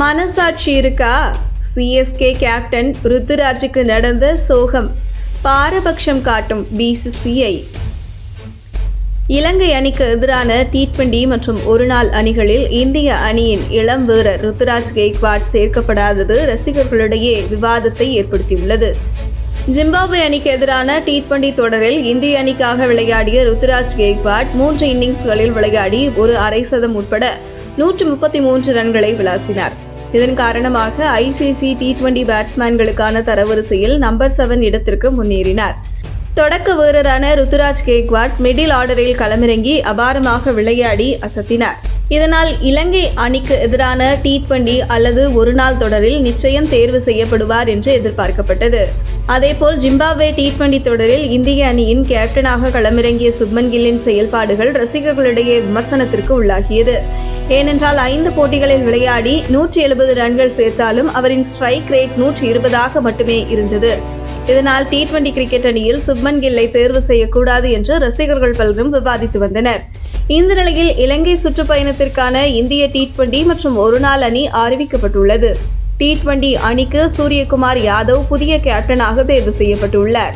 மனசாட்சி இருக்கா? CSK captain ருத்துராஜுக்கு நடந்த சோகம் பாரபட்சம் காட்டும் பிசிசிஐ இலங்கை அணிக்கு எதிரான டி டுவெண்டி மற்றும் ஒருநாள் அணிகளில் இந்திய அணியின் இளம் வீரர் ருத்துராஜ் கெய்க்வாட் சேர்க்கப்படாதது ரசிகர்களிடையே விவாதத்தை ஏற்படுத்தியுள்ளது. ஜிம்பாப்வே அணிக்கு எதிரான டி டுவெண்டி தொடரில் இந்திய அணிக்காக விளையாடிய ருத்துராஜ் கெய்க்வாட் மூன்று இன்னிங்ஸ்களில் விளையாடி ஒரு அரை சதம் உட்பட நூற்று முப்பத்தி மூன்று ரன்களை விளாசினார். இதன் காரணமாக ஐசிசி டி டுவெண்டி பேட்ஸ்மேன்களுக்கான தரவரிசையில் நம்பர் செவன் இடத்திற்கு முன்னேறினார். தொடக்க வீரரான ருத்துராஜ் கேக்வாட் மிடில் ஆர்டரில் களமிறங்கி அபாரமாக விளையாடி அசத்தினார். இதனால் இலங்கை அணிக்கு எதிரான டி டுவெண்டி அல்லது ஒருநாள் தொடரில் நிச்சயம் தேர்வு செய்யப்படுவார் என்று எதிர்பார்க்கப்பட்டது. அதேபோல் ஜிம்பாப்வே டி டுவெண்டி தொடரில் இந்திய அணியின் கேப்டனாக களமிறங்கிய சுப்மன் கில்லின் செயல்பாடுகள் ரசிகர்களிடையே விமர்சனத்திற்கு உள்ளாகியது. ஏனென்றால் ஐந்து போட்டிகளில் விளையாடி நூற்றி எழுபது ரன்கள் சேர்த்தாலும் அவரின் ஸ்ட்ரைக் ரேட் நூற்றி இருபதாக மட்டுமே இருந்தது. இதனால் டி டுவெண்டி கிரிக்கெட் அணியில் சுப்மன் கில்லை தேர்வு செய்யக்கூடாது என்று ரசிகர்கள் பலரும் விவாதித்து வந்தனர். இந்த நிலையில் இலங்கை சுற்றுப்பயணத்திற்கான இந்திய டி டுவெண்டி மற்றும் ஒருநாள் அணி அறிவிக்கப்பட்டுள்ளது. டி டுவெண்டி அணிக்கு சூரியகுமார் யாதவ் புதிய கேப்டனாக தேர்வு செய்யப்பட்டுள்ளார்.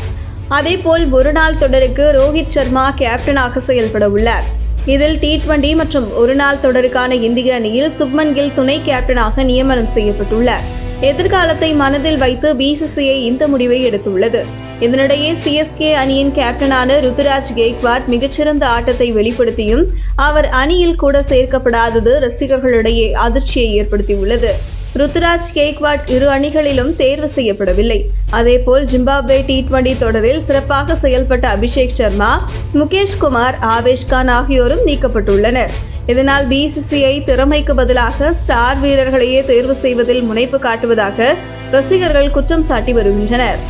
அதேபோல் ஒருநாள் தொடருக்கு ரோஹித் சர்மா கேப்டனாக செயல்பட உள்ளார். இதில் டி டுவெண்டி மற்றும் ஒருநாள் தொடருக்கான இந்திய அணியில் சுப்மன் கில் துணை கேப்டனாக நியமனம் செய்யப்பட்டுள்ளார். எதிர்காலத்தை மனதில் வைத்து பிசிசிஐ இந்த முடிவை எடுத்துள்ளது. இதனிடையே சிஎஸ்கே அணியின் கேப்டனான ருத்துராஜ் கெய்க்வாட் மிகச்சிறந்த ஆட்டத்தை வெளிப்படுத்தியும் அவர் அணியில் கூட சேர்க்கப்படாதது ரசிகர்களிடையே அதிர்ச்சியை ஏற்படுத்தியுள்ளது. ருத்துராஜ் கேக்வாட் இரு அணிகளிலும் தேர்வு செய்யப்படவில்லை. அதேபோல் ஜிம்பாப்வே டி டுவெண்டி தொடரில் சிறப்பாக செயல்பட்ட அபிஷேக் சர்மா முகேஷ் குமார் ஆவேஷ் கான் ஆகியோரும் நீக்கப்பட்டுள்ளனர். இதனால் பிசிசிஐ திறமைக்கு பதிலாக ஸ்டார் வீரர்களையே தேர்வு செய்வதில் முனைப்பு காட்டுவதாக ரசிகர்கள் குற்றம் சாட்டி வருகின்றனர்.